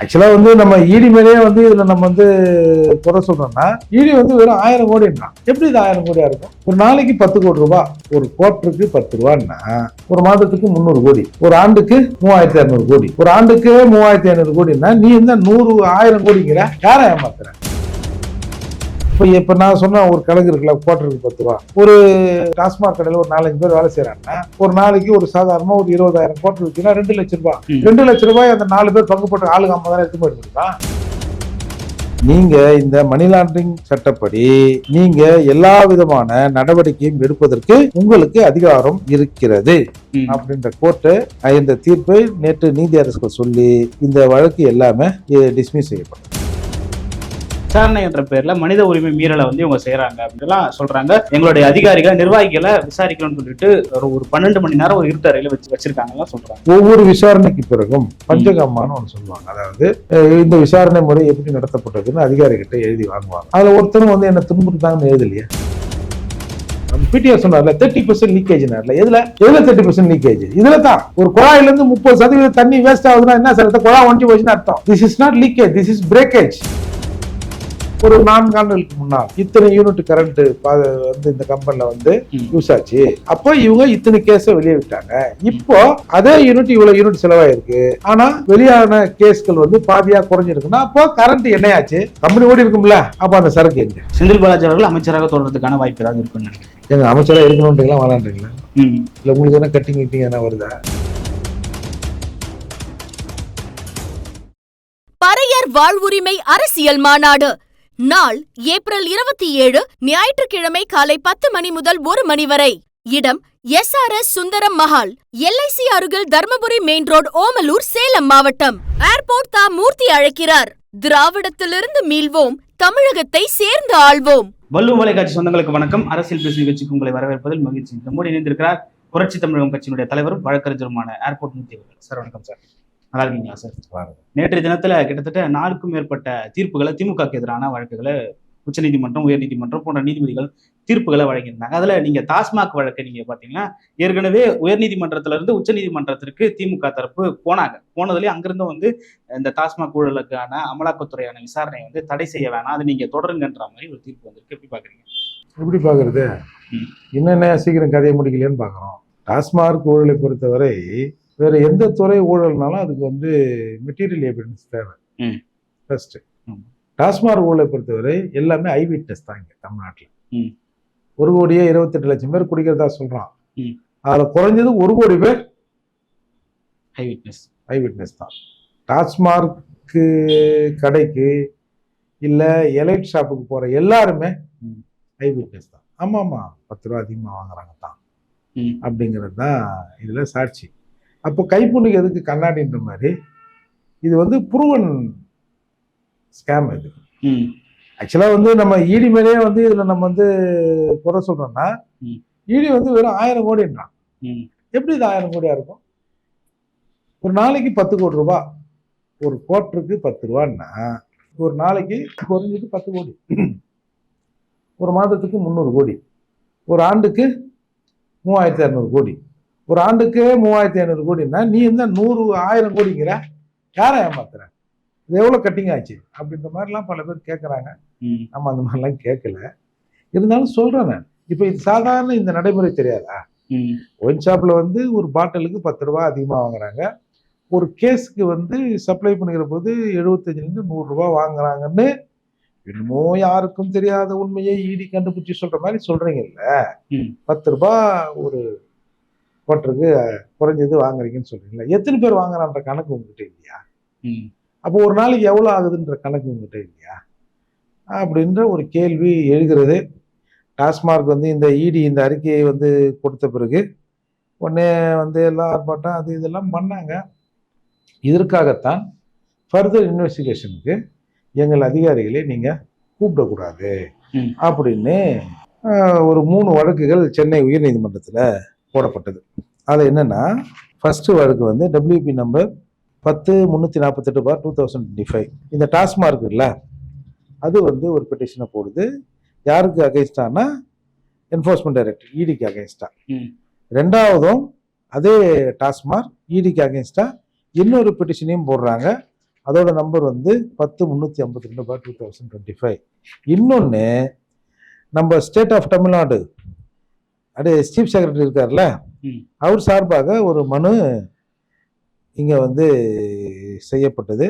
ஆக்சுவலாக வந்து நம்ம ஈடி மேலேயே வந்து இதில் நம்ம வந்து குறை சொல்கிறோம்னா ஈடி வந்து வெறும் ஆயிரம் கோடின்னா எப்படி இது ஆயிரம் கோடியாக இருக்கும்? ஒரு நாளைக்கு பத்து கோடி ரூபா. ஒரு கோட்டருக்கு பத்து ரூபான்னா ஒரு மாதத்துக்கு முந்நூறு கோடி. ஒரு ஆண்டுக்கு மூவாயிரத்தி இரநூறு கோடி. ஒரு ஆண்டுக்கு மூவாயிரத்தி ஐநூறு கோடின்னா நீ என்ன நூறு ஆயிரம் கோடிங்கிற? யாரை ஏமாத்துற? இப்போ இப்போ நான் சொன்ன ஒரு கணக்கு இருக்குல்ல குவார்டருக்கு பத்து ரூபா. ஒரு டாஸ்மாக் கடையில் ஒரு நாலஞ்சு பேர் வேலை செய்யறாங்கன்னா ஒரு நாளைக்கு ஒரு சாதாரணமா ஒரு இருபதாயிரம் குவார்டர் விற்கினா ரெண்டு லட்ச ரூபாய். ரெண்டு லட்ச ரூபாய் அந்த நாலு பேர் பங்கு போட்டு ஆளுங்க ஐம்பதாயிரம் எடுத்து போயிட்டு முடியுமா நீங்க இந்த மணி லாண்டரிங் சட்டப்படி நீங்க எல்லா விதமான நடவடிக்கையும் எடுப்பதற்கு உங்களுக்கு அதிகாரம் இருக்கிறது. அப்படின்ற கோர்ட்டு இந்த தீர்ப்பை நேற்று நீதி அரசுகள் சொல்லி இந்த வழக்கு எல்லாமே டிஸ்மிஸ் செய்யப்படும் விசாரணை என்ற பேர்ல மனித உரிமை மீறலை வந்து இவங்க செய்யறாங்க அப்படின்லாம் சொல்றாங்க. எங்களுடைய அதிகாரிகள் நிர்வாகிகளை விசாரிக்கணும்னு சொல்லிட்டு ஒரு ஒரு பன்னெண்டு மணி நேரம் ஒரு இருட்டறையில வச்சு வச்சிருக்காங்க சொல்றாங்க. ஒவ்வொரு விசாரணைக்கு பிறகும் பஞ்சகம்மான்னு ஒன்று சொல்லுவாங்க. அதாவது இந்த விசாரணை முறை எப்படி நடத்தப்பட்டதுன்னு அதிகாரிகிட்ட எழுதி வாங்குவாங்க. அதுல ஒருத்தரும் வந்து என்ன துன்புறுத்தாங்கன்னு எழுதலையே. பிடிஆர் சொன்னார்ல தேர்ட்டி பர்சன்ட் லீக்கேஜ்னார்ல எதுல? எதுல தேர்ட்டி பர்சன்ட் லீக்கேஜ் இதுல தான். ஒரு குழாயில இருந்து முப்பது சதவீதம் தண்ணி வேஸ்ட் ஆகுதுன்னா என்ன சார்? குழா ஒன்றி போச்சுன்னு அர்த்தம். This is not leakage this is breakage ஒரு நான்கு ஆண்டுகளுக்கு முன்னால் இத்தனை யூனிட் கரண்ட் வந்து இந்த கம்பெனில வந்து. யூஸ் ஆச்சு. அப்போ இவங்க இத்தனை கேஸ வெளியே விட்டாங்க. இப்போ அதே யூனிட் இவ்வளவு யூனிட் செலவாயிருக்கு. ஆனா வெளியான கேஸ்கள் வந்து பாதியா குறைஞ்சிருக்குன்னா அப்போ கரண்ட் என்னையாச்சு கம்பெனி ஓடி இருக்கும்ல. அப்ப அந்த சரக்கு எங்க? செந்தில் பாலாஜி அவர்கள் அமைச்சராக தொடர்றதுக்கான வாய்ப்பு ஏதாவது இருக்குன்னு எங்க அமைச்சரா இருக்கணும்ன்றீங்களா வேணான்றீங்களா? ம். இல்ல உங்களுக்கு என்ன கட்டிங் கிட்டிங் என்ன வருதா? பறையர் வாழ்வுரிமை அரசியல் மாநாடு. நாள் ஏப்ரல் இருபத்தி ஏழு ஞாயிற்றுக்கிழமை காலை பத்து மணி முதல் ஒரு மணி வரை. இடம் S R S Sundaram Mahal LIC அருகில் தர்மபுரி மெயின் ரோடு ஓமலூர் சேலம் மாவட்டம். ஏர்போர்ட் தா மூர்த்தி அழைக்கிறார். திராவிடத்திலிருந்து மீள்வோம் தமிழகத்தை சேர்ந்து ஆள்வோம். வல்லூர் வலைக்காட்சி சொந்தங்களுக்கு வணக்கம். அரசியல் பேசும் நிகழ்ச்சிக்கு உங்களை வரவேற்பதில் மகிழ்ச்சி. நம்மோடு இணைந்திருக்கிறார் புரட்சி தமிழகம் கட்சியினுடைய தலைவரும் வழக்கறிஞருமான ஏர்போர்ட் மூர்த்தி சார் வணக்கம் சார். நல்லா இருக்கீங்களா சார். நேற்றைய தினத்துல கிட்டத்தட்ட நாலுக்கும் மேற்பட்ட தீர்ப்புகளை திமுகக்கு எதிரான வழக்குகளை உச்சநீதிமன்றம் உயர்நீதிமன்றம் போன்ற நீதிபதிகள் தீர்ப்புகளை வழங்கியிருந்தாங்க. அதுல நீங்க டாஸ்மாக் வழக்கை நீங்க பாத்தீங்கன்னா ஏற்கனவே உயர்நீதிமன்றத்துல இருந்து உச்சநீதிமன்றத்திற்கு திமுக தரப்பு போனாங்க. போனதுலயே அங்கிருந்து வந்து இந்த டாஸ்மாக் ஊழலுக்கான அமலாக்கத்துறையான விசாரணை வந்து தடை செய்ய வேணாம். அது நீங்க தொடருங்கன்ற மாதிரி ஒரு தீர்ப்பு வந்திருக்கு. எப்படி பாக்குறீங்க? எப்படி பாக்குறது? ம். என்னென்ன சீக்கிரம் கதையை முடிக்கலையேன்னு பாக்குறோம். டாஸ்மார்க் ஊழலை பொறுத்தவரை வேற எந்த துறை ஊழல்னாலும் அதுக்கு வந்து மெட்டீரியல் எவிடன்ஸ் தேவை ம். ஃபர்ஸ்ட் ம். டாஸ்மார்க் ஊழலை பொறுத்தவரை எல்லாமே ஐ விட்னஸ் தான் இங்க தமிழ்நாட்டில் ம். ஒரு கோடியே இருபத்தெட்டு லட்சம் பேர் குடிக்கிறதா சொல்றான் ம். அதுல குறைஞ்சது ஒரு கோடி பேர் விட்னஸ் ஐ விட்னஸ் தான் டாஸ்மார்க்கு கடைக்கு இல்ல எலைட் ஷாப்புக்கு போற எல்லாருமே. ஐ விட்னஸ் தான் ஆமா ஆமா பத்து ரூபா அதிகமா வாங்குறாங்க தான். அப்படிங்கிறது தான் இதுல சாட்சி அப்போ கைப்புண்ணுக்கு எதுக்கு கண்ணாடின்ற மாதிரி இது வந்து ப்ரூவன் ஸ்கேம் இது. ம். ஆக்சுவலா வந்து நம்ம ஈடி மேலேயே வந்து இதுல நம்ம வந்து குறை சொல்றோம்னா ம். ஈடி வந்து வெறும் ஆயிரம் கோடின்றான் எப்படி இது ஆயிரம் கோடியா இருக்கும்? ஒரு நாளைக்கு பத்து கோடி ரூபாய் ஒரு குவார்டருக்கு பத்து ரூபான்னா ஒரு நாளைக்கு குறைஞ்சது பத்து கோடி. ஒரு மாதத்துக்கு முந்நூறு கோடி. ஒரு ஆண்டுக்கு மூவாயிரத்தி இரநூறு கோடி. ஒரு ஆண்டுக்கு மூவாயிரத்தி ஐநூறு கோடின்னா நீ இந்த நூறு ஆயிரம் கோடிங்கிற? யாரை ஏமாத்துற? இது எவ்வளோ கட்டிங் ஆச்சு? அப்படின்ற மாதிரிலாம் பல பேர் கேட்குறாங்க நம்ம அந்த மாதிரிலாம் கேட்கல இருந்தாலும் சொல்கிறேன் நான். இப்போ இது சாதாரண இந்த நடைமுறை தெரியாதா? ஒயின் ஷாப்பில் வந்து ஒரு பாட்டிலுக்கு பத்து ரூபா அதிகமாக வாங்குறாங்க. ஒரு கேஸுக்கு வந்து சப்ளை பண்ணுகிற போது எழுபத்தஞ்சிலேருந்து நூறுரூவா வாங்குறாங்கன்னு என்னமோ யாருக்கும் தெரியாத உண்மையை ஈடி கண்டுபிடிச்சி சொல்கிற மாதிரி சொல்கிறீங்கல்ல. பத்து ரூபா ஒரு குவார்ட்டருக்கு குறைஞ்சது வாங்குறீங்கன்னு சொல்கிறீங்களா எத்தனை பேர் வாங்குறான்ற கணக்கு உங்ககிட்ட இல்லையா? அப்போ ஒரு நாளைக்கு எவ்வளோ ஆகுதுன்ற கணக்கு உங்ககிட்ட இல்லையா? அப்படின்ற ஒரு கேள்வி எழுகிறது. டாஸ்மார்க் வந்து இந்த இடி இந்த அறிக்கையை வந்து கொடுத்த பிறகு உடனே வந்து எல்லாம் ஆர்ப்பாட்டம் அது இதெல்லாம் பண்ணாங்க. இதற்காகத்தான் ஃபர்தர் இன்வெஸ்டிகேஷனுக்கு எங்கள் அதிகாரிகளை நீங்கள் கூப்பிடக்கூடாது. அப்படின்னு ஒரு மூணு வழக்குகள் சென்னை உயர்நீதிமன்றத்தில் போடப்பட்டது. அது என்னன்னா ஃபர்ஸ்ட் வழக்கு வந்து டபிள்யூபி நம்பர் பத்து முந்நூற்றி நாற்பத்தெட்டு bar two thousand twenty five இந்த டாஸ்மார்க் இருக்குல்ல அது வந்து ஒரு பெட்டிஷனை போடுது. யாருக்கு அகைன்ஸ்டானா என்ஃபோர்ஸ்மெண்ட் டைரக்டர் இடிக்கு அகைன்ஸ்டா. ரெண்டாவதும் அதே டாஸ்மார்க் இடிக்கு அகைன்ஸ்டா இன்னொரு பெட்டிஷனையும் போடுறாங்க. அதோட நம்பர் வந்து பத்து முந்நூற்றி ஐம்பத்தி ரெண்டு bar two thousand twenty five இன்னொன்று நம்ம ஸ்டேட் ஆஃப் தமிழ்நாடு அப்படியே சீஃப் செக்ரட்டரி இருக்கார்ல. அவர் சார்பாக ஒரு மனு இங்கே வந்து செய்யப்பட்டது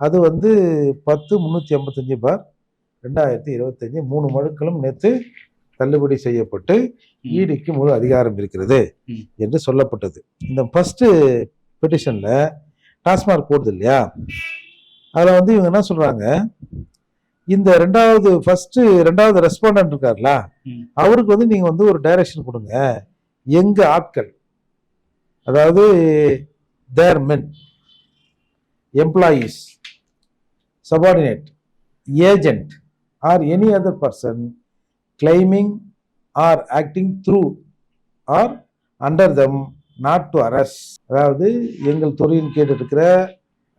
அது வந்து பத்து முந்நூற்றி ஐம்பத்தஞ்சு பார் ரெண்டாயிரத்தி இருபத்தஞ்சு மூணு மனுக்களும் நேற்று தள்ளுபடி செய்யப்பட்டு. ஈடிக்கு முழு அதிகாரம் இருக்கிறது. என்று சொல்லப்பட்டது இந்த ஃபர்ஸ்ட் பெட்டிஷன்ல டாஸ்மாக் போடுது இல்லையா அதில் வந்து இவங்க என்ன சொல்றாங்க இந்த ரெண்டாவது ஃபர்ஸ்ட் ரெண்டாவது ரெஸ்பாண்டன்ட் இருக்கார்ல. அவருக்கு வந்து நீங்க வந்து ஒரு டைரக்ஷன் கொடுங்க எங்க ஆட்கள் அதாவது their men employees subordinate agent or any other person claiming or acting through or under them not to arrest அதாவது எங்கள் துறையின் கீழ் இருக்கிற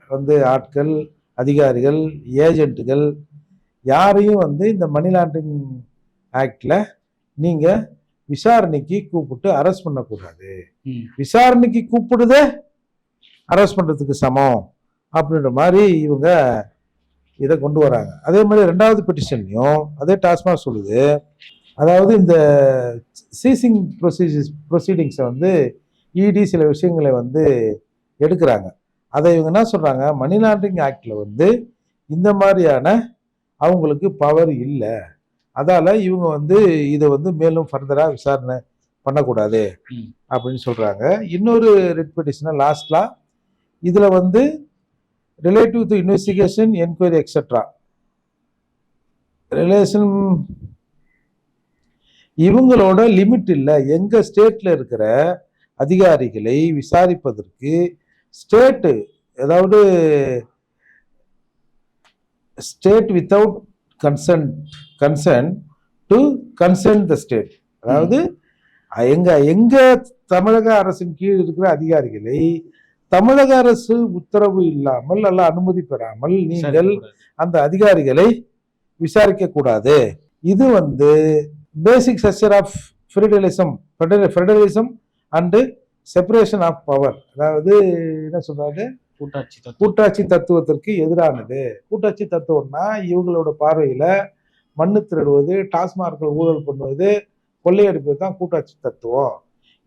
வந்து ஆட்கள் அதிகாரிகள் ஏஜென்ட்டுகள் யாரையும் வந்து இந்த மணி லாண்டரிங் ஆக்டில் நீங்கள் விசாரணைக்கு கூப்பிட்டு அரெஸ்ட் பண்ணக்கூடாது. விசாரணைக்கு கூப்பிடுதே அரெஸ்ட் பண்ணுறதுக்கு சமம் அப்படின்ற மாதிரி இவங்க இதை கொண்டு வராங்க. அதே மாதிரி ரெண்டாவது பெட்டிஷன்லையும் அதே டாஸ்மாக் சொல்லுது. அதாவது இந்த சீசிங் ப்ரொசீஜர்ஸ் ப்ரொசீடிங்ஸை வந்து இடி சில விஷயங்களை வந்து எடுக்கிறாங்க. அதை இவங்க என்ன சொல்கிறாங்க மணி லாண்டரிங் ஆக்டில் வந்து இந்த மாதிரியான அவங்களுக்கு பவர் இல்லை. அதால் இவங்க வந்து இதை வந்து மேலும் ஃபர்தராக விசாரணை பண்ணக்கூடாது. அப்படின்னு சொல்கிறாங்க இன்னொரு ரெட் பெட்டிஷனாக லாஸ்ட்லாம் இதில் வந்து relative to investigation enquiry etcetera relation இவங்களோட லிமிட் இல்லை. எங்க ஸ்டேட்ல இருக்கிற அதிகாரிகளை விசாரிப்பதற்கு ஸ்டேட்டு அதாவது state without consent concern to concern the state அதாவது எங்க எங்க தமிழக அரசின் கீழ் இருக்கிற அதிகாரிகளை தமிழக அரசு உத்தரவு இல்லாமல் அல்ல அனுமதி பெறாமல் நீங்கள் அந்த அதிகாரிகளை விசாரிக்க கூடாது. இது வந்து basic structure of federalism federalism and separation of power அதாவது என்ன சொல்றாங்க கூட்டாட்சி. கூட்டாட்சி தத்துவத்திற்கு எதிரானது கூட்டாட்சி தத்துவம்னா இவங்களோட பார்வையில மண்ணு திருடுவது டாஸ்மார்க்கள் ஊழல் பண்ணுவது கொள்ளையடிப்பது தான் கூட்டாட்சி தத்துவம்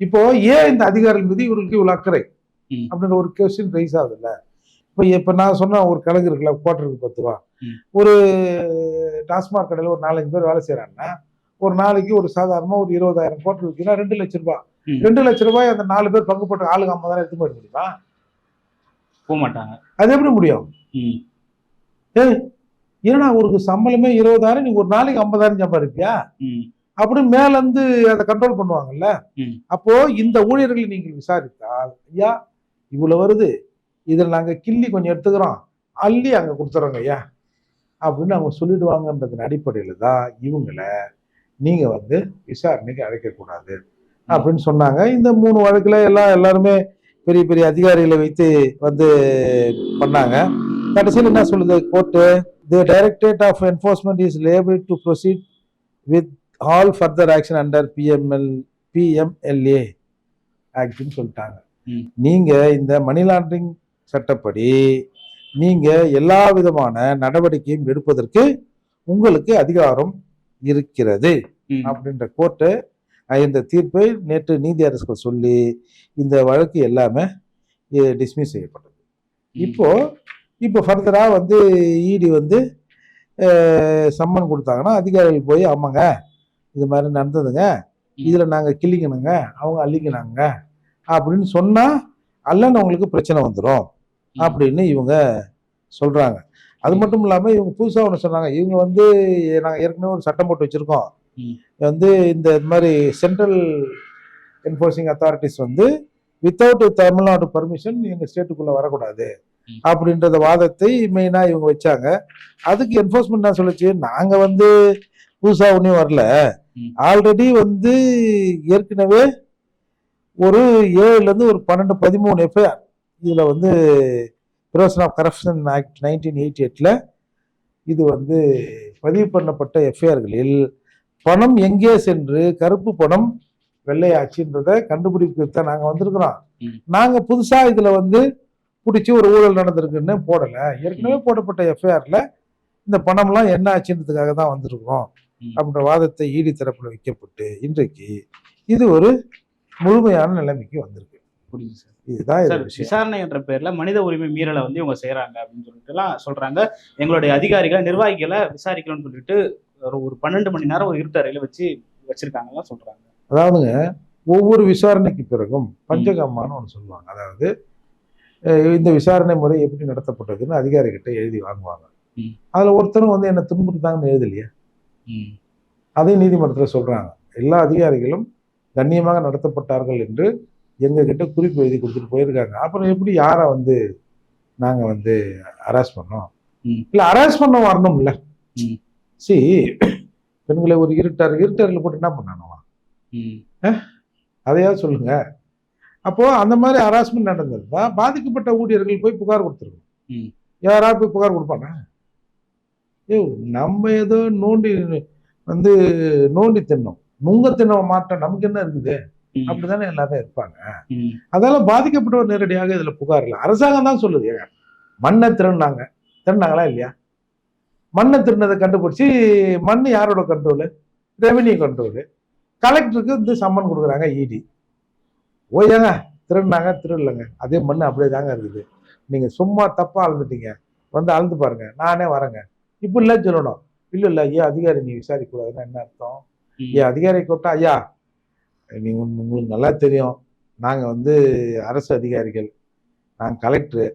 இப்போ ஏன் இந்த அதிகாரிகள் மீது இவர்களுக்கு இவ்வளவு அக்கறை. அப்படின்ற ஒரு கொஸ்டின் ரைஸ் ஆகுதுல்ல இப்போ இப்போ நான் சொன்ன ஒரு கணக்கு இருக்குல்ல குவார்டருக்கு பத்து ரூபா. ஒரு டாஸ்மாக் கடையில் ஒரு நாலஞ்சு பேர் வேலை செய்கிறாங்கன்னா ஒரு நாளைக்கு ஒரு சாதாரணமா ஒரு இருபதாயிரம் கோட்டர் விற்கினா ரெண்டு லட்ச ரூபாய். ரெண்டு லட்ச ரூபாய் அந்த நாலு பேர் பங்கு போட்டு ஆளுக்கு ஐம்பதாயிரம் எடுத்து போயிட முடியுமா போக மாட்டாங்க அது எப்படி முடியும்? ஏன்னா அவருக்கு சம்பளமே இருபதாயிரம் நீ ஒரு நாளைக்கு ஐம்பதாயிரம் சம்பாதிப்பியா? ம். அப்படி மேல இருந்து அதை கண்ட்ரோல் பண்ணுவாங்கல்ல. அப்போ இந்த ஊழியர்களை நீங்கள் விசாரித்தால் ஐயா இவ்வளவு வருது இதில் நாங்க கிள்ளி கொஞ்சம் எடுத்துக்கிறோம் அள்ளி அங்க கொடுத்துறோங்க ஐயா. அப்படின்னு அவங்க சொல்லிடுவாங்கன்றதன் அடிப்படையில தான் இவங்கள நீங்க வந்து விசாரணைக்கு அழைக்கக்கூடாது. அப்படின்னு சொன்னாங்க. இந்த மூணு வழக்குல எல்லாம் எல்லாருமே பெரிய பெரிய அதிகாரிகளை வைத்து வந்து பண்ணாங்க கடைசியில் என்ன சொல்லுது court the directorate of enforcement is liable to proceed with all further action under PML PMLA ஆக்ட்னு சொல்லிட்டாங்க ம். நீங்க இந்த மணி லாண்டரிங் சட்டப்படி நீங்க எல்லா விதமான நடவடிக்கையும் எடுப்பதற்கு உங்களுக்கு அதிகாரம் இருக்கிறது. அப்படின்ற கோர்ட்டு இந்த தீர்ப்பை நேற்று நீதி அரசுகள் சொல்லி இந்த வழக்கு எல்லாமே டிஸ்மிஸ் செய்யப்பட்டது. இப்போ இப்போ ஃபர்தரா வந்து இடி வந்து அஹ், சம்மன் கொடுத்தாங்கன்னா அதிகாரிகள் போய் ஆமாங்க இது மாதிரி நடந்ததுங்க இதுல நாங்க கிள்ளிக்கணுங்க அவங்க அள்ளிக்கினாங்க அப்படின்னு சொன்னா அல்லன்னு உங்களுக்கு பிரச்சனை வந்துடும் அப்படின்னு இவங்க சொல்றாங்க. அது மட்டும் இல்லாம இவங்க புதுசா ஒன்று சொன்னாங்க. இவங்க வந்து நாங்க ஏற்கனவே ஒரு சட்டம் போட்டு வச்சிருக்கோம். வந்து இந்த இது மாதிரி சென்ட்ரல் என்ஃபோர்சிங் அத்தாரிட்டிஸ் வந்து வித்தவுட் தமிழ்நாடு பர்மிஷன் எங்கள் ஸ்டேட்டுக்குள்ளே வரக்கூடாது. அப்படின்றத வாதத்தை மெயினாக இவங்க வச்சாங்க. அதுக்கு என்ஃபோர்ஸ்மெண்ட் என்ன சொல்லுச்சு? நாங்கள் வந்து புதுசாக ஒன்றும் வரல. ஆல்ரெடி வந்து ஏற்கனவே ஒரு ஏழுலேருந்து ஒரு பன்னெண்டு பதிமூணு எஃப்ஐஆர் இதில் வந்து prevention of corruption act nineteen eighty எயிட்டில் இது வந்து பதிவு பண்ணப்பட்ட எஃப்ஐஆர்களில் பணம் எங்கே சென்று கருப்பு பணம் வெள்ளையாச்சுன்றத கண்டுபிடிக்க தான் நாங்க வந்திருக்கிறோம். நாங்க புதுசா இதுல வந்து பிடிச்சி ஒரு ஊழல் நடந்திருக்குன்னு போடல. ஏற்கனவே போடப்பட்ட எஃப்ஐஆர்ல இந்த பணம்லாம் என்ன ஆச்சுன்றதுக்காக தான் வந்திருக்கிறோம். அப்படின்ற வாதத்தை ஈடி தரப்புல வைக்கப்பட்டு இன்றைக்கு இது ஒரு முழுமையான நிலைமைக்கு வந்திருக்கு. புரியுது சார். இதுதான் சார் விசாரணை என்ற பேர்ல மனித உரிமை மீறலை வந்து இவங்க செய்யறாங்க அப்படின்னு சொல்லிட்டு எல்லாம் சொல்றாங்க. எங்களுடைய அதிகாரிகள் நிர்வாகிகளை விசாரிக்கணும்னு சொல்லிட்டு ஒரு ஒரு பன்னெண்டு மணி நேரம் ஒரு இருட்டறையில வச்சு வச்சிருக்காங்கலாம் சொல்றாங்க. அதாவதுங்க ஒவ்வொரு விசாரணைக்கு பிறகும் பஞ்சகம்மான்னு ஒன்று சொல்லுவாங்க. அதாவது இந்த விசாரணை முறை எப்படி நடத்தப்பட்டதுன்னு அதிகாரிகிட்ட எழுதி வாங்குவாங்க. அதுல ஒருத்தரும் வந்து என்ன துன்புறுத்தாங்கன்னு எழுதலையே. அதையும் நீதிமன்றத்தில் சொல்றாங்க. எல்லா அதிகாரிகளும் கண்ணியமாக நடத்தப்பட்டார்கள் என்று எங்க கிட்ட குறிப்பு எழுதி கொடுத்துட்டு போயிருக்காங்க. அப்புறம் எப்படி யாரை வந்து நாங்க வந்து அரெஸ்ட் பண்ணோம். இல்ல அரெஸ்ட் பண்ண வரணும்ல. சி பெண்களை ஒரு இருட்டார் இருட்டரில் போட்டு என்ன பண்ணானுவா ம். அதையாவது சொல்லுங்க. அப்போ அந்த மாதிரி ஹராஸ்மெண்ட் நடந்திருந்தா பாதிக்கப்பட்ட ஊழியர்கள் போய் புகார் கொடுத்துருக்கணும். யாராவது போய் புகார் கொடுப்பானா ஏ நம்ம ஏதோ நோண்டி வந்து நோண்டி தின்னோம். நுங்க தின்ன மாட்டோம் நமக்கு என்ன இருக்குது. அப்படிதானே எல்லாரும் இருப்பாங்க. ம். அதெல்லாம் பாதிக்கப்பட்டவர் நேரடியாக இதுல புகார் இல்லை. அரசாங்கம் தான் சொல்லுது. மண்ணை திருடினாங்க திருடினாங்களா இல்லையா? மண்ணை திருடினதை கண்டுபிடிச்சி மண் யாரோட கண்ட்ரோலு ரெவென்யூ கண்ட்ரோலு கலெக்டருக்கு வந்து சம்மன் கொடுக்குறாங்க E இடி ஓய்யாங்க திருடினாங்க திருடலைங்க. அதே மண் அப்படியே தாங்க இருக்குது. நீங்க சும்மா தப்பா அளந்துட்டீங்க வந்து அளந்து பாருங்க. நானே வரேங்க. இப்படி இல்லை சொல்லணும். இல்ல இல்ல ஐயா அதிகாரி நீ விசாரிக்க கூடாதுன்னா என்ன அர்த்தம். ஐயா அதிகாரி கூப்பிட்டா ஐயா நீங்க உங்களுக்கு நல்லா தெரியும். நாங்க வந்து அரசு அதிகாரிகள். நான் கலெக்டரு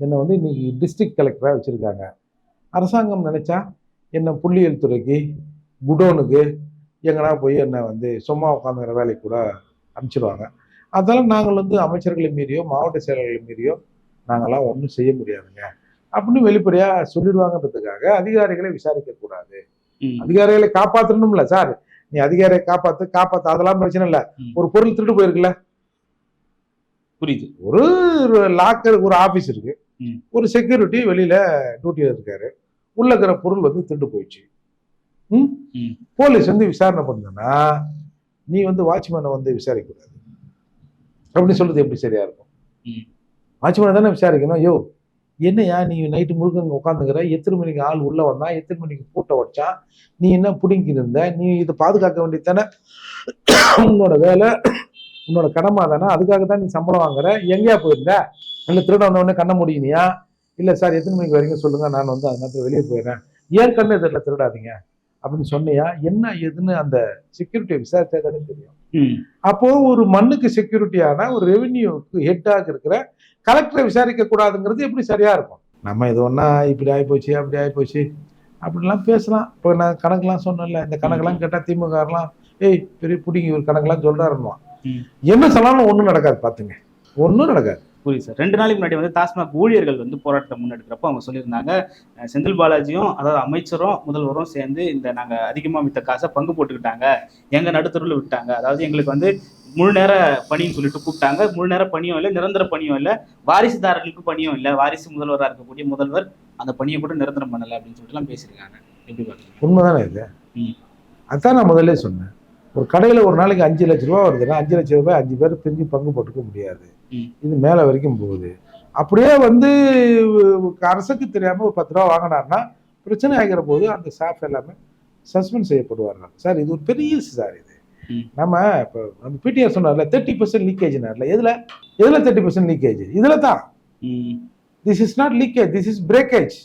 என்னை வந்து இன்னைக்கு டிஸ்ட்ரிக்ட் கலெக்டரா வச்சிருக்காங்க. அரசாங்கம் நினைச்சா என்ன புள்ளியியல் துறைக்கு குடோனுக்கு எங்கனா போய் என்னை வந்து சும்மா உட்காந்துக்கிற வேலைக்கு கூட அனுப்பிச்சிடுவாங்க அதெல்லாம் நாங்கள் வந்து அமைச்சர்களை மீறியோ மாவட்ட செயலர்களை மீறியோ நாங்கெல்லாம் ஒன்றும் செய்ய முடியாதுங்க. அப்படின்னு வெளிப்படையா சொல்லிடுவாங்கன்றதுக்காக அதிகாரிகளை விசாரிக்க கூடாது. ம். அதிகாரிகளை காப்பாற்றணும்ல சார். நீ அதிகாரியை காப்பாத்து காப்பாத்து அதெல்லாம் பிரச்சனை இல்ல. ஒரு பொருள் திருட்டு போயிருக்குல்ல. புரியுது. ஒரு லாக்கர் ஒரு ஆபீஸ் இருக்கு. ஒரு செக்யூரிட்டி வெளியில டியூட்டியில இருக்காரு. உள்ள இருக்கிற பொருள் வந்து திருட்டு போயிடுச்சு. போலீஸ் வந்து விசாரணை பண்ணனா நீ வந்து வாட்ச்மேனை வந்து விசாரிக்க கூடாது அப்படின்னு சொல்றது எப்படி சரியா இருக்கும். வாட்ச்மேனை தானே விசாரிக்கணும்? யோ என்னையா நீ நைட்டு முழுக்க இங்க உட்காந்துக்கிற எத்தனை மணிக்கு ஆள் உள்ள வந்தா? எத்தனை மணிக்கு பூட்டை வச்சான் நீ என்ன பிடுங்கி இருந்த? நீ இதை பாதுகாக்க வேண்டியது தானே? உன்னோட வேலை. உன்னோட கடமை தானே அதுக்காக தான் நீ சம்பளம் வாங்குற. எங்கேயா போயிருந்த? இல்லை திருட உடனே கண்ண முடியினியா இல்லை சார் எத்தனை மணிக்கு வரீங்க சொல்லுங்க. நான் வந்து அந்த நேரத்தில் வெளியே போயிடுறேன். ஏன் கண்ணு எதிரில் திருடாதீங்க. அப்படின்னு சொன்னியா? என்ன ஏதுன்னு அந்த செக்யூரிட்டியை விசாரிச்சா தானே தெரியும். அப்போ ஒரு மண்ணுக்கு செக்யூரிட்டியான ஒரு ரெவென்யூக்கு ஹெட்டாக இருக்கிற கலெக்டரை விசாரிக்க கூடாதுங்கிறது எப்படி சரியா இருக்கும்? நம்ம இது ஒன்றா இப்படி ஆகிப்போச்சு அப்படி ஆகிப்போச்சு அப்படிலாம் பேசலாம். இப்போ நான் கணக்கெல்லாம் சொன்னேன்ல இந்த கணக்கெல்லாம் கேட்டால் திமுகலாம் ஏய் பெரிய பிடிங்கி ஒரு கணக்கெல்லாம் சொல்கிறாருன்னுவான் ம். என்ன சொன்னாலும் ஒன்றும் நடக்காது பார்த்துங்க. ஒன்றும் நடக்காது. புரியுது சார். ரெண்டு நாளைக்கு முன்னாடி வந்து டாஸ்மாக் ஊழியர்கள் வந்து போராட்டத்தை முன்னெடுக்கிறப்ப அவங்க சொல்லியிருந்தாங்க செந்தில் பாலாஜியும் அதாவது அமைச்சரும் முதல்வரும் சேர்ந்து இந்த நாங்க அதிகமா வித்த காசை பங்கு போட்டுக்கிட்டாங்க. எங்க நடுத்தருவில் விட்டாங்க. அதாவது எங்களுக்கு வந்து முழு நேர பணின்னு சொல்லிட்டு கூப்பிட்டாங்க. முழு நேர பணியும் இல்லை நிரந்தர பணியும் இல்லை. வாரிசுதாரர்களுக்கு பணியும் இல்லை. வாரிசு முதல்வராக இருக்கக்கூடிய முதல்வர் அந்த பணியை கூட நிரந்தரம் பண்ணலை அப்படின்னு சொல்லிட்டு எல்லாம் பேசியிருக்காங்க. எப்படி பாருங்க உண்மைதானே இது. அதான் நான் முதல்ல சொன்னேன். ஒரு கடையில் ஒரு நாளைக்கு அஞ்சு லட்ச ரூபா வருதுன்னா அஞ்சு லட்ச ரூபாய் அஞ்சு பேர் பிரிஞ்சு பங்கு போட்டுக்க முடியாது. இது மேலே வரைக்கும் போகுது. அப்படியே வந்து அரசுக்கு தெரியாமல் ஒரு பத்து ரூபா வாங்கினார்னா பிரச்சனை ஆகிற போது அந்த ஸ்டாஃப் எல்லாமே சஸ்பெண்ட் செய்யப்படுவார்கள். சார் இது ஒரு பெரிய சார் இது. நம்ம இப்போ நம்ம பிடிஆர் சொன்னார்ல தேர்ட்டி பர்சன்ட் லீக்கேஜ்னார்ல எதில்? எதில் தேர்ட்டி பர்சன்ட் லீக்கேஜ் இதில் தான். This is not leakage this is breakage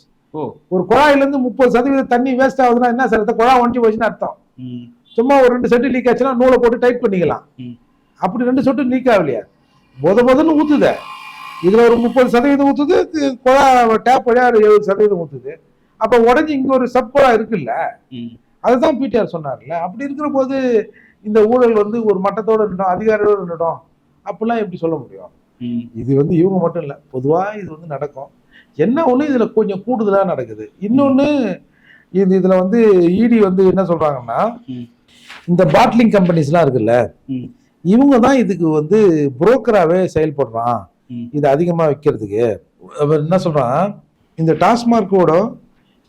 ஒரு குழாயிலேருந்து முப்பது சதவீதம் தண்ணி வேஸ்ட் ஆகுதுன்னா என்ன சார்? குழா ஒன்றி போச்சுன்னு அர்த்தம். சும்மா ஒரு ரெண்டு செட்டு லீக் ஆச்சுன்னா நூலை போட்டு டைட் பண்ணிக்கலாம். அப்படி ரெண்டு சொட்டு லீக் ஆகலையா. முத முதல்ல ஊத்துத. இதுல ஒரு முப்பது சதவீதம் ஊத்துது குழா டேப் வழியா ஒரு எழுபது சதவீதம் ஊத்துது. அப்ப உடஞ்சி இங்க ஒரு சப்புறா இருக்குல்ல. அதுதான் பிடிஆர் சொன்னார்ல. அப்படி இருக்கிற போது இந்த ஊழல் வந்து ஒரு மட்டத்தோட இருந்தோம் அதிகாரியோட இருந்தோம் அப்படிலாம் எப்படி சொல்ல முடியும். இது வந்து இவங்க மட்டும் இல்லை. பொதுவா இது வந்து நடக்கும். என்ன ஒண்ணு இதுல கொஞ்சம் கூடுதலா நடக்குது. இன்னொன்னு இது இதுல வந்து இடி வந்து என்ன சொல்றாங்கன்னா ம். இந்த பாட்லிங் கம்பெனிஸ்லாம் இருக்குல்ல. இவங்க தான் இதுக்கு வந்து புரோக்கராகவே செயல்படுறான். இது அதிகமாக விற்கிறதுக்கு அவர் என்ன சொல்றான் இந்த டாஸ்மார்க்கோட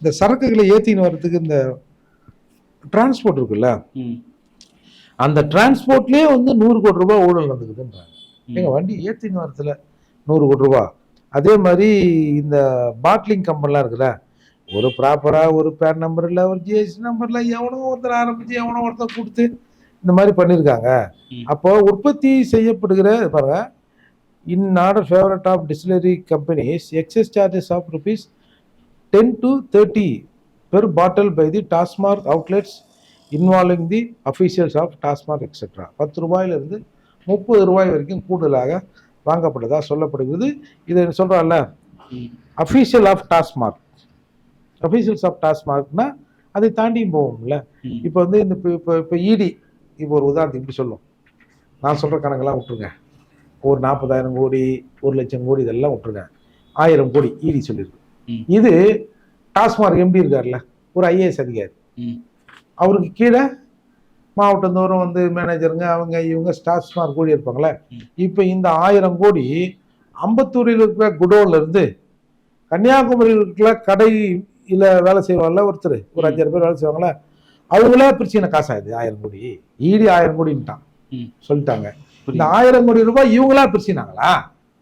இந்த சரக்குகளை ஏற்றின்னு வர்றதுக்கு இந்த டிரான்ஸ்போர்ட் இருக்குல்ல. அந்த டிரான்ஸ்போர்ட்லேயே வந்து நூறு கோடி ரூபாய் ஊழல் நடந்துக்குதுன்றாங்க ம். எங்க வண்டி ஏற்றின்னு வரதுல நூறு கோடி ரூபா அதே மாதிரி இந்த பாட்லிங் கம்பெனிலாம் இருக்குல்ல ஒரு ப்ராப்பராக ஒரு பேன் நம்பர் இல்லை ஒரு ஜிஎஸ்டி நம்பர்ல எவனோ ஒருத்தர் ஆரம்பிச்சு எவனோ ஒருத்தர் கொடுத்து இந்த மாதிரி பண்ணியிருக்காங்க. அப்போ உற்பத்தி செய்யப்படுகிற பாருங்க in order favour of distillery companies excess charges of rupees ten to thirty per bottle by the TASMAC outlets involving the officials of TASMAC etcetera பத்து ரூபாயிலிருந்து முப்பது ரூபாய் வரைக்கும் கூடுதலாக வாங்கப்பட்டதா சொல்லப்படுகிறது இதை சொல்கிறான்ல. Official of TASMAC officials of டாஸ்மார்க்னா அதை தாண்டியும் போவோம்ல. இப்போ வந்து இந்த இப்போ இப்போ இடி இப்போ ஒரு உதாரணத்துக்கு இப்படி சொல்லும் நான் சொல்கிற கணக்கெல்லாம் விட்டுருங்க ஒரு நாற்பதாயிரம் கோடி ஒரு லட்சம் கோடி இதெல்லாம் விட்டுருங்க ஆயிரம் கோடி இடி சொல்லியிருக்கு ம். இது டாஸ்மார்க் எம்பி இருக்கார்ல ஒரு ஐஏஎஸ் அதிகாரி. அவருக்கு கீழே மாவட்டந்தோறும் வந்து மேனேஜருங்க அவங்க இவங்க டாஸ்மார்க் கோடி இருப்பாங்களே. இப்போ இந்த ஆயிரம் கோடி அம்பத்தூரில் இருக்கிற குடோன்ல இருந்து கன்னியாகுமரியில் இருக்கிற கடையில் வேலை செய்வாங்கல்ல ஒருத்தர். ஒரு. அஞ்சாறு பேர் வேலை செய்வாங்களே அவங்களே பிரிச்சு காசா இது ஆயிரம் கோடி. ஈடி ஆயிரம் கோடின்ட்டான். சொல்லிட்டாங்க. இந்த ஆயிரம் கோடி ரூபாய் இவங்களா பிரிச்சினாங்களா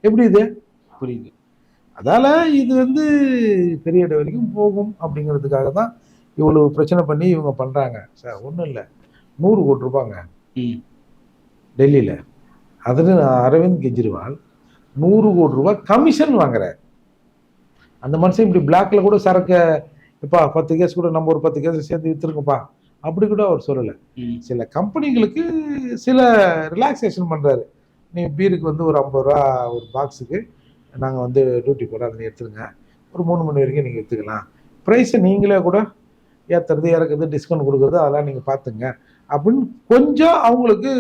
எப்படி இது? புரியுது. அதால இது வந்து பெரிய இடம் வரைக்கும் போகும் அப்படிங்கிறதுக்காக தான் இவ்வளவு பிரச்சனை பண்ணி இவங்க பண்றாங்க. சார் ஒன்றும் இல்லை. நூறு கோடி ரூபாங்க. ம். டெல்லியில். அதில் அரவிந்த் கெஜ்ரிவால் நூறு கோடி ரூபாய் கமிஷன் வாங்குறாரு. அந்த மனுஷன் இப்படி பிளாக்ல கூட சரக்கு எப்பா பத்து கேஸ் கூட நம்ம ஒரு பத்து கேஸ் சேர்ந்து வித்துருங்கப்பா. அப்படி கூட அவர் சொல்லலை. சில கம்பெனிகளுக்கு சில ரிலாக்ஸேஷன் பண்ணுறாரு நீ பீருக்கு வந்து ஒரு ஐம்பது ரூபா ஒரு பாக்ஸுக்கு நாங்கள் வந்து டியூட்டி போட அதை எடுத்துருங்க. ஒரு மூணு மணி வரைக்கும் நீங்கள் எடுத்துக்கலாம் ப்ரைஸை நீங்களே கூட ஏற்றுறது இறக்குறது டிஸ்கவுண்ட் கொடுக்குறது அதெல்லாம் நீங்கள் பார்த்துங்க அப்படின்னு கொஞ்சம் அவங்களுக்கு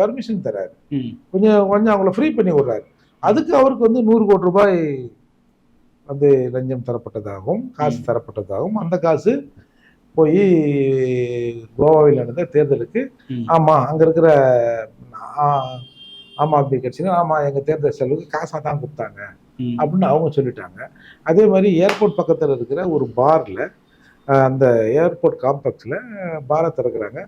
பர்மிஷன் தராரு. கொஞ்சம் கொஞ்சம் அவங்கள ஃப்ரீ பண்ணி விடுறாரு. அதுக்கு அவருக்கு வந்து நூறு கோடி ரூபாய் வந்து லஞ்சம் தரப்பட்டதாகவும் காசு. தரப்பட்டதாகவும் அந்த காசு போய் கோவாவில் நடந்த தேர்தலுக்கு. ஆமா அங்க இருக்கிற ஆம் ஆத்மி கட்சியினர் ஆமா எங்க தேர்தல் செலவுக்கு காசா தான் கொடுத்தாங்க. அப்படின்னு அவங்க சொல்லிட்டாங்க அதே மாதிரி ஏர்போர்ட் பக்கத்தில் இருக்கிற ஒரு பாரில் அந்த ஏர்போர்ட் காம்ப்ளெக்ஸில் பாரை திறக்கிறாங்க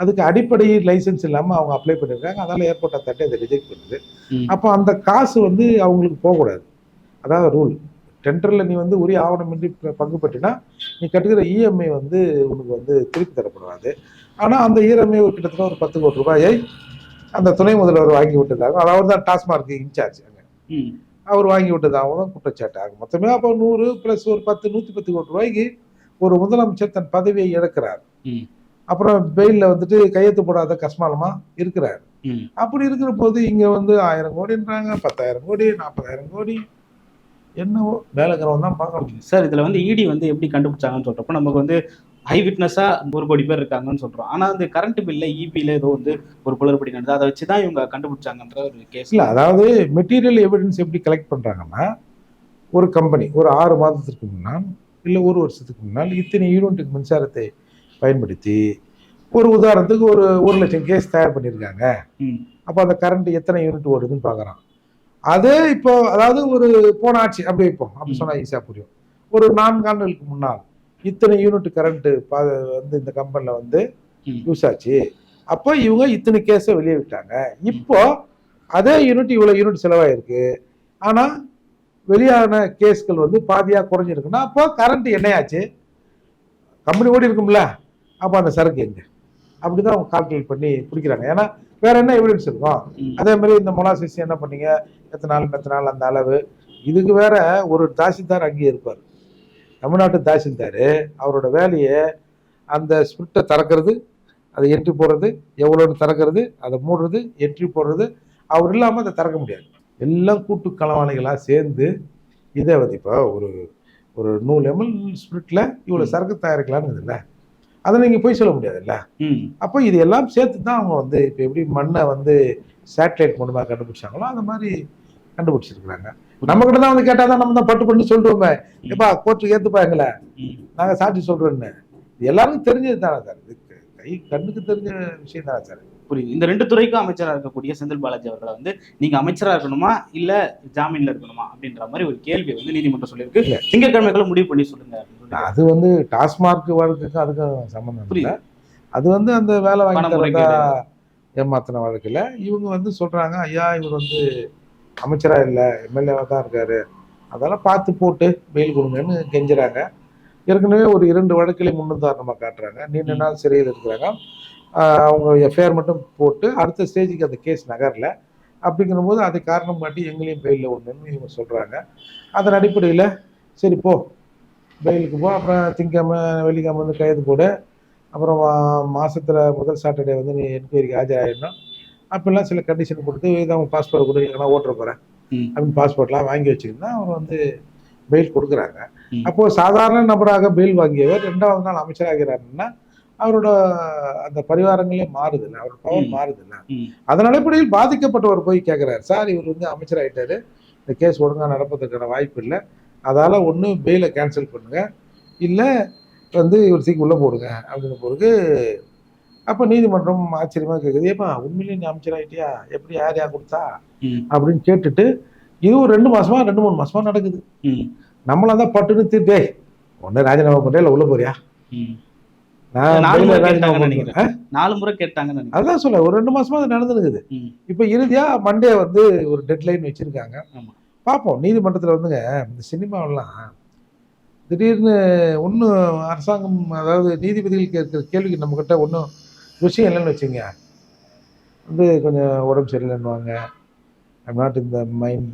அதுக்கு அடிப்படை லைசென்ஸ் இல்லாமல் அவங்க அப்ளை பண்ணியிருக்காங்க அதனால ஏர்போர்ட் அத்தாட்டி அதை ரிஜெக்ட் பண்ணுது. அப்போ அந்த காசு வந்து அவங்களுக்கு போகக்கூடாது அதாவது ரூல் டெண்டரில் நீ வந்து உரிய ஆவணமின்றி பங்கு பெற்றினா நீ கட்டுகிற இஎம்ஐ வந்து உனக்கு வந்து திருப்பி தரப்படாது ஆனால் அந்த இஎம்ஐ கிட்டத்தட்ட ஒரு பத்து கோடி ரூபாயை அந்த துணை முதல்வர் வாங்கி விட்டதாக அதாவது தான் டாஸ்மார்க் இன்சார்ஜ் அங்கே. அவர் வாங்கி விட்டதாகவும் குற்றச்சாட்டு ஆகும் மொத்தமே அப்போ நூறு ப்ளஸ் ஒரு பத்து நூற்றி பத்து கோடி ரூபாய்க்கு ஒரு முதலமைச்சர் தன் பதவியை இழக்கிறார். அப்புறம் பெயிலில் வந்துட்டு கையெழுத்து போடாத கஸ்மாலமா இருக்கிறார். அப்படி இருக்கிற போது இங்க வந்து ஆயிரம் கோடின்றாங்க பத்தாயிரம் கோடி நாற்பதாயிரம் கோடி என்னவோ வேலைக்கிறவன் தான் பார்க்கணும் சார் இதுல வந்து இடி வந்து எப்படி கண்டுபிடிச்சாங்கன்னு சொல்றப்போ நமக்கு வந்து ஐ விட்னஸா ஒரு கோடி பேர் இருக்காங்கன்னு சொல்றோம். ஆனா அந்த கரண்ட் பில்ல இபில ஏதோ வந்து ஒரு குளறுபடி நடந்தது. அதை வச்சுதான் இவங்க கண்டுபிடிச்சாங்கன்ற ஒரு கேஸ் இல்ல அதாவது மெட்டீரியல் எவிடன்ஸ் எப்படி கலெக்ட் பண்றாங்கன்னா ஒரு கம்பெனி ஒரு ஆறு மாதத்திற்கு முன்னால் இல்லை ஒரு வருஷத்துக்கு முன்னால் இத்தனை யூனிட்டுக்கு மின்சாரத்தை பயன்படுத்தி ஒரு உதாரணத்துக்கு ஒரு ஒரு லட்சம் கேஸ் தயார் பண்ணியிருக்காங்க. அப்போ அந்த கரண்ட் எத்தனை யூனிட் ஓடுதுன்னு பார்க்குறான். அதே இப்போ அதாவது ஒரு போன ஆட்சி அப்படி வைப்போம் அப்படி சொன்னா ஈஸியாக புரியும். ஒரு நான்கு ஆண்டுகளுக்கு முன்னால் இத்தனை யூனிட் கரண்ட்டு வந்து இந்த கம்பெனியில் வந்து. யூஸ் ஆச்சு. அப்போ இவங்க இத்தனை கேஸை வெளியே விட்டாங்க. இப்போ அதே யூனிட் இவ்வளோ யூனிட் செலவாயிருக்கு. ஆனால் வெளியான கேஸ்கள் வந்து பாதியாக குறைஞ்சிருக்குன்னா அப்போ கரண்ட் என்னையாச்சு கம்பெனி ஓடி இருக்கும்ல. அப்போ அந்த சரக்கு எங்க? அப்படிதான் அவங்க கால்குலேட் பண்ணி பிடிக்கிறாங்க. ஏன்னா வேற என்ன எவிடன்ஸ் இருக்கும். அதே மாதிரி இந்த மொலாசிஸ் என்ன பண்ணீங்க? எத்தனை நாள் எத்தனை நாள் அந்த அளவு? இதுக்கு வேற ஒரு தாசில்தார் அங்கேயே இருப்பார். தமிழ்நாட்டு தாசில்தார் அவரோட வேலையை அந்த ஸ்பிரிட்டை திறக்கிறது அதை என்ட்ரி போடுறது எவ்வளோன்னு திறக்கிறது அதை மூடுறது என்ட்ரி போடுறது அவர் இல்லாமல் அதை திறக்க முடியாது. எல்லாம் கூட்டு களவாணிகளாக சேர்ந்து இதை வந்து இப்போ ஒரு ஒரு நூறு எம்எல் ஸ்பிரிட்டில் இவ்வளோ சரக்கு தயாரிக்கலாம்னு இல்லை அதை நீங்கள் போய் சொல்ல முடியாதுல்ல. அப்போ இது எல்லாம் சேர்த்து தான் அவங்க வந்து இப்போ எப்படி மண்ணை வந்து சேட்டலைட் மூலமாக கண்டுபிடிச்சாங்களோ அந்த மாதிரி கண்டுபிடிச்சிருக்கிறாங்க. நம்ம கிட்ட தான் வந்து கேட்டால் தான் நம்ம தான் பட்டு பண்ணி சொல்லிடுவோமே எப்பா கோர்ட்டுக்கு ஏற்றுப்பா எங்களை ம். நாங்கள் சாட்சி சொல்கிறோன்னு எல்லாருக்கும் தெரிஞ்சது தானே சார். இது கை கண்ணுக்கு தெரிஞ்ச விஷயம் தானே சார். புரியுது. இந்த ரெண்டு துறைக்கும் அமைச்சரா இருக்கக்கூடிய செந்தில் பாலாஜி அவர்களை வந்து நீங்க அமைச்சரா இருக்கணுமா? இல்ல ஜாமீன்ல இருக்கணுமா? அப்படின்ற மாதிரி ஒரு கேள்வி வந்து நீதிமன்றம் சொல்லியிருக்கு. திங்கட்கிழமைக்குள்ள முடிவு பண்ணி சொல்லுங்க. அது வந்து டாஸ்மார்க் வழக்குக்கும் அதுக்கும் சம்மந்தம் இல்லை. புரியுது. அது வந்து அந்த வேலை வாங்கி. ஏமாத்தின வழக்கில். இவங்க வந்து சொல்றாங்க ஐயா இவர் வந்து அமைச்சராக இல்லை எம்எல்ஏவாக தான் இருக்காரு. அதெல்லாம் பார்த்து போட்டு பெயில் கொடுங்கன்னு கெஞ்சுறாங்க. ஏற்கனவே ஒரு இரண்டு வழக்கிலே முன்னுதாரணமாக காட்டுறாங்க. நீண்ட நாள் சிறையில் இருக்கிறாங்க. அவங்க எஃப்ஐஆர் மட்டும் போட்டு அடுத்த ஸ்டேஜுக்கு அந்த கேஸ் நகரல. அப்படிங்கிற போது அதை காரணம் காட்டி எங்களையும் பெயிலில் ஒன்றுன்னு இவங்க சொல்கிறாங்க அதன் அடிப்படையில் சரி போ. பெயிலுக்கு போ. அப்புறம் திங்கக்கிழமை வெள்ளிக்கிழமை வந்து கைது போடு. அப்புறம் மா- மாசத்துல முதல் சாட்டர்டே வந்து நீ என்கொயரிக்கு ஆஜராயிடணும் அப்பெல்லாம் சில கண்டிஷன் கொடுத்து இதான் பாஸ்போர்ட் கொடு எங்கன்னா ஓட்டுற போகிறேன். அப்படின்னு பாஸ்போர்ட்லாம் வாங்கி வச்சுருந்தா அவர் வந்து பெயில் கொடுக்குறாங்க. ம். அப்போ சாதாரண நபராக பெயில் வாங்கியவர் ரெண்டாவது நாள் அமைச்சராகிறாருன்னா அவரோட அந்த பரிவாரங்களே மாறுதில்ல அவரோட பவர். மாறுதில்ல. அதன் அடிப்படையில் பாதிக்கப்பட்டவர் போய் கேட்குறாரு சார் இவர் வந்து அமைச்சராயிட்டாரு. இந்த கேஸ் ஒழுங்காக நடப்பதற்கான வாய்ப்பு இல்லை. அதால ஒன்று பெயிலை கேன்சல் பண்ணுங்க. இல்லை வந்து இவர் தூக்கி உள்ளே போடுங்க அப்படின்ற பிறகு அப்போ நீதிமன்றம் ஆச்சரியமா கேட்குது ஏப்பா உண்மையிலேயே நீ அமைச்சராயிட்டியா? எப்படி யார் யார் கொடுத்தா. அப்படின்னு கேட்டுட்டு இது ஒரு ரெண்டு மாசமா ரெண்டு மூணு மாசமா நடக்குது. நம்மளா தான் பட்டுன்னு தீர்த்தே ஒன்று ராஜினாமா பண்ணியா இல்லை உள்ள போறியா? நாலு முறை கேட்டாங்கன்னு. நினைக்கிறேன். நாலு முறை கேட்டாங்கன்னு அதான் சொல்ல ஒரு ரெண்டு மாசமா அது நடந்துருக்குது. இப்போ இறுதியா மண்டே வந்து ஒரு டெட்லைன் வச்சிருக்காங்க. பார்ப்போம் நீதிமன்றத்தில் வந்துங்க இந்த சினிமாவெல்லாம் திடீர்னு ஒன்றும் அரசாங்கம் அதாவது நீதிபதிகள் கேட்குற கேள்விக்கு நம்மக்கிட்ட ஒன்றும் விஷயம் இல்லைன்னு வச்சுங்க வந்து கொஞ்சம் உடம்பு சரியில்லைன்னுவாங்க. ஐம் நாட் இந்த மைண்ட்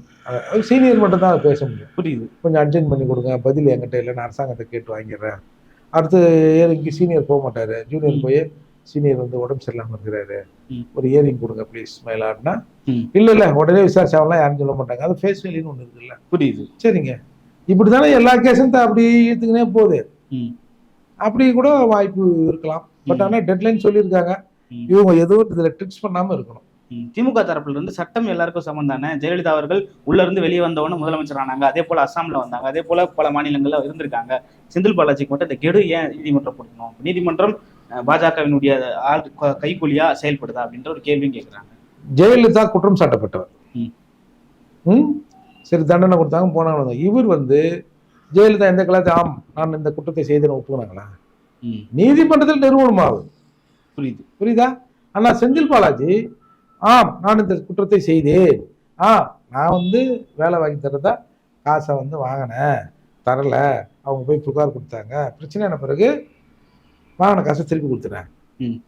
சீனியர் மட்டும் தான் பேச முடியும். புரியுது. கொஞ்சம் அட்ஜென்ட் பண்ணி கொடுங்க. பதில் என்கிட்ட இல்லை நான் அரசாங்கத்தை கேட்டு வாங்கிடுறேன். அடுத்து இங்கே சீனியர் போக மாட்டார் ஜூனியர். போய் சீனியர் வந்து உடம்பு சரியில்லாமல் இருக்கிறாரு. ஒரு இயரிங் கொடுங்க ப்ளீஸ் மயிலாடுனா. இல்லை இல்லை உடனே விசாரிச்சாவெல்லாம் யாரும் சொல்ல மாட்டாங்க அது ஃபேஸ் வேலின்னு ஒன்று இருக்குல்ல புரியுது சரிங்க இப்படி தானே எல்லா கேஸும் அப்படி இழுத்துக்கினே போகுது. அப்படி கூட வாய்ப்பு இருக்கலாம் பட். ஆனால் டெட்லைன் சொல்லியிருக்காங்க. இவங்க எதுவும் இதில் ட்ரிக்ஸ் பண்ணாமல் இருக்கணும். திமுக தரப்புல இருந்து சட்டம் எல்லாருக்கும் சமம் தானே? ஜெயலலிதா அவர்கள் உள்ள இருந்து வெளியே வந்தவொடனே முதலமைச்சர் ஆனாங்க. அதே போல அஸ்ஸாம்ல வந்தாங்க. அதே போல பல மாநிலங்கள்ல இருந்திருக்காங்க. செந்தில் பாலாஜிக்கு மட்டும் இந்த கெடு ஏன் நீதிமன்றம் கொடுக்கணும்? நீதிமன்றம் பாஜகவினுடைய ஆள் க- கைக்கூலியா செயல்படுதா அப்படின்ற ஒரு கேள்வியும் கேட்கிறாங்க ஜெயலலிதா குற்றம் சாட்டப்பட்டவர். ம். ம்? சரி தண்டனை கொடுத்தாங்க போனாங்க இவர் வந்து ஜெயலலிதா எந்த காலத்தை ஆம் நான் இந்த குற்றத்தை செய்தேன்னு ஒப்புக்கினாங்களா ம். நீதிமன்றத்தில் நிறுவனமாகும். புரியுது. புரியுதா? ஆனா செந்தில் பாலாஜி ஆம் நான் இந்த குற்றத்தை செய்தேன். ஆ நான் வந்து வேலை வாங்கி தரதா காசை வந்து வாங்கினேன். தரல. அவங்க போய் புகார் கொடுத்தாங்க. பிரச்சனை என்ன பிறகு? வாங்கின காசை திருப்பி கொடுத்துறேன் ம்.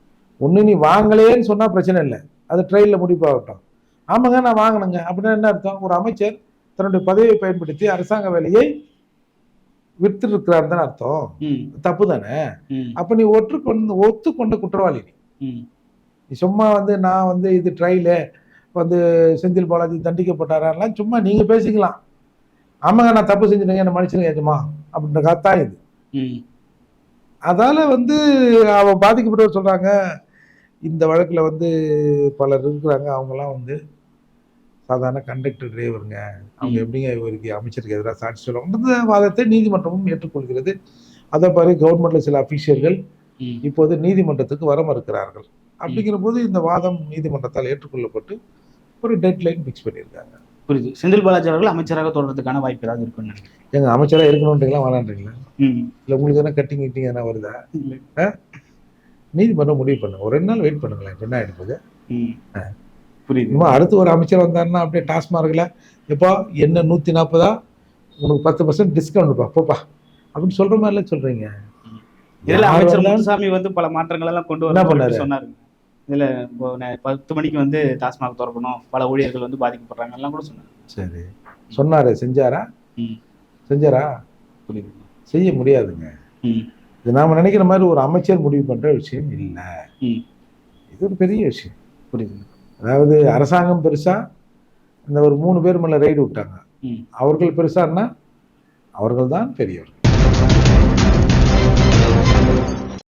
ஒன்று நீ வாங்கலையேன்னு சொன்னா பிரச்சனை இல்லை. அது ட்ரெயினில் முடிப்பாகட்டும். ஆமாங்க நான் வாங்கினேங்க. அப்படின்னா என்ன அர்த்தம்? ஒரு அமைச்சர் தன்னுடைய பதவியை பயன்படுத்தி அரசாங்க வேலையை விற்றுருக்கிறார் தானே அர்த்தம். தப்பு தானே. அப்ப நீ ஒற்றுக்கொண்டு ஒத்துக்கொண்ட குற்றவாளி நீ. நீ சும்மா வந்து நான் வந்து இது ட்ரையலு வந்து செந்தில் பாலாஜி தண்டிக்கப்பட்டாரெல்லாம் சும்மா நீங்க பேசிக்கலாம் ஆமாங்க நான் தப்பு செஞ்சுட்டேங்க என்ன மன்னிச்சிருங்க ஏஜமா அப்படின்ற கத்தான் இது. அதால வந்து அவ பாதிக்கப்பட்டவர் சொல்றாங்க இந்த வழக்குல வந்து பலர் இருக்கிறாங்க அவங்கெல்லாம் வந்து சாதாரண கண்டக்டர் டிரைவருங்க அவங்க. எப்படிங்க இவருக்கு அமைச்சருக்கு எதிராக சாட்சி சொல்லுவாங்க வாதத்தை நீதிமன்றமும் ஏற்றுக்கொள்கிறது அதே மாதிரி கவர்மெண்ட்ல சில அபிஷியல்கள். இப்போது நீதிமன்றத்துக்கு வர மறுக்கிறார்கள் அப்படிங்கிற போது இந்த வாதம் நீதிமன்றத்தால் ஏற்றுக்கொள்ளப்பட்டு ஒரு டெட்லைன் ஃபிக்ஸ் பண்ணியிருக்காங்க. புரியுது. செந்தில் பாலாஜி அவர்கள் அமைச்சராக தொடர்றதுக்கான வாய்ப்பு ஏதாவது இருக்குன்னு எங்க அமைச்சரா இருக்கணுன்றீங்களா வேணான்றீங்களா. இல்லை உங்களுக்கு எதனா கட்டிங் கிட்டிங் எதனா வருதா? நீதிமன்றம் முடிவு பண்ணுங்க. ஒரு ரெண்டு நாள் வெயிட் பண்ணுங்களேன். என்ன ம். புரியுது. அடுத்து ஒரு அமைச்சர் வந்தாருன்னா அப்படியே டாஸ்மார்க்ல எப்போ என்ன நூற்றி நாற்பதா உனக்கு பத்து பர்சன்ட் டிஸ்கவுண்ட்ப்பா போப்பா. அப்படின்னு சொல்ற மாதிரிலாம் சொல்றீங்க. இதுல அமைச்சர் முத்துசாமி வந்து பல மாற்றங்கள் எல்லாம் கொண்டு வர பண்ணாரு? சொன்னாரு இதுல பத்து மணிக்கு வந்து டாஸ்மாக் திறக்கணும். பல ஊழியர்கள் வந்து பாதிக்கப்படுறாங்க எல்லாம் கூட சொன்னாரு சரி. சொன்னாரு. செஞ்சாரா. செஞ்சாரா? புரியுது. செய்ய முடியாதுங்க. இது நாம நினைக்கிற மாதிரி ஒரு அமைச்சர் முடிவு பண்ற விஷயம் இல்லை. இது ஒரு பெரிய விஷயம். புரியுது. அதாவது அரசாங்கம் பெருசா இந்த ஒரு மூணு பேர் மேல ரைடு விட்டாங்க. அவர்கள் பெருசான்னா அவர்கள் தான் பெரியவர்